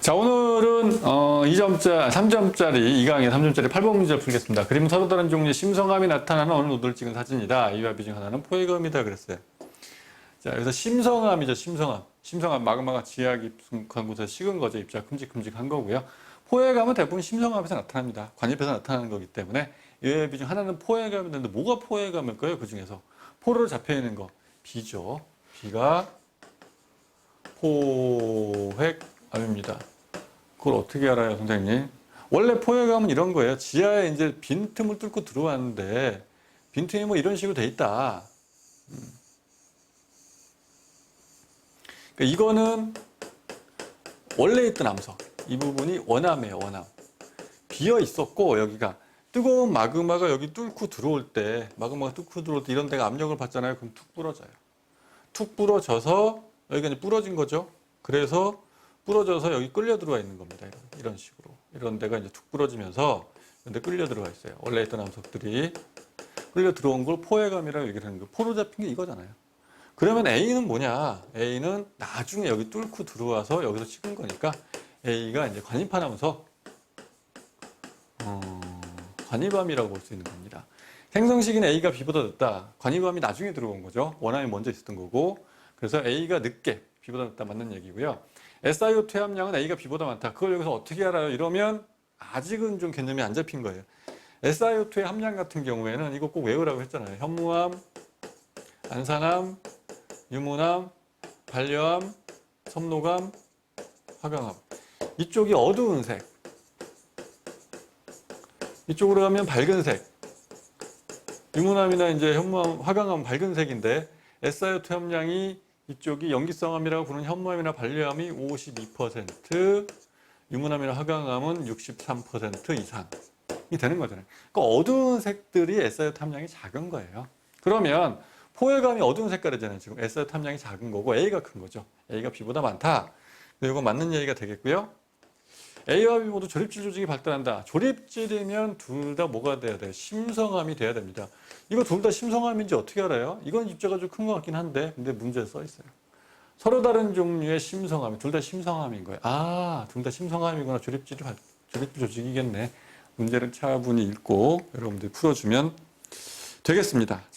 자, 오늘은 어, 2점짜, 3점짜리, 2강의 3점짜리 8번 문제를 풀겠습니다. 그림은 서로 다른 종류의 심성함이 나타나는 어느 노드를 찍은 사진이다. 이와 비중 하나는 포획음이다 그랬어요. 자, 여기서 심성함이죠, 심성함. 심성함, 마그마가 지하 깊숙한 곳에 식은 거죠. 입자가 큼직큼직한 거고요. 포획감은 대부분 심성함에서 나타납니다. 관입에서 나타나는 거기 때문에 이와 비중 하나는 포획감이 되는데 뭐가 포획감일까요? 그 중에서 포로 잡혀 있는 거 B죠. B가 포획 암입니다. 그걸 어떻게 알아요, 선생님? 원래 포획암은 이런 거예요. 지하에 이제 빈틈을 뚫고 들어왔는데 빈틈이 뭐 이런 식으로 돼 있다. 음. 그러니까 이거는 원래 있던 암석. 이 부분이 원암이에요, 원암. 비어 있었고 여기가 뜨거운 마그마가 여기 뚫고 들어올 때 마그마가 뚫고 들어올 때 이런 데가 압력을 받잖아요. 그럼 툭 부러져요. 툭 부러져서 여기가 이제 부러진 거죠. 그래서 부러져서 여기 끌려 들어와 있는 겁니다. 이런, 식으로. 이런 데가 이제 툭 부러지면서 이런 데 끌려 들어가 있어요. 원래 있던 암석들이 끌려 들어온 걸 포획감이라고 얘기를 하는 거예요. 포로 잡힌 게 이거잖아요. 그러면 A는 뭐냐? A는 나중에 여기 뚫고 들어와서 여기서 찍은 거니까 A가 이제 관입하면서 어, 관입암이라고 볼 수 있는 겁니다. 생성식인 A가 B보다 늦다. 관입암이 나중에 들어온 거죠. 원암이 먼저 있었던 거고. 그래서 A가 늦게 B보다 늦다 맞는 얘기고요. SiO2 함량은 A가 B보다 많다. 그걸 여기서 어떻게 알아요? 이러면 아직은 좀 개념이 안 잡힌 거예요. SiO2의 함량 같은 경우에는 이거 꼭 외우라고 했잖아요. 현무암, 안산암, 유문암, 반려암, 섬노감, 화강암. 이쪽이 어두운 색. 이쪽으로 가면 밝은 색. 유문암이나 이제 현무암, 화강암 밝은 색인데 SiO2 함량이 이쪽이 염기성암이라고 부르는 현무암이나 반려암이 52%, 유문암이나 화강암은 63% 이상이 되는 거잖아요. 그러니까 어두운 색들이 SiO2 함량이 작은 거예요. 그러면 포획감이 어두운 색깔이잖아요. 지금 SiO2 함량이 작은 거고 A가 큰 거죠. A가 B보다 많다. 이거 맞는 얘기가 되겠고요. A와 B 모두 조립질 조직이 발달한다. 조립질이면 둘 다 뭐가 돼야 돼요? 심성함이 돼야 됩니다. 이거 둘 다 심성함인지 어떻게 알아요? 이건 입자가 좀 큰 것 같긴 한데, 근데 문제에 써 있어요. 서로 다른 종류의 심성함, 둘 다 심성함인 거예요. 아, 둘 다 심성함이구나. 조립질이 발- 조립질 조직이겠네. 문제를 차분히 읽고 여러분들이 풀어주면 되겠습니다.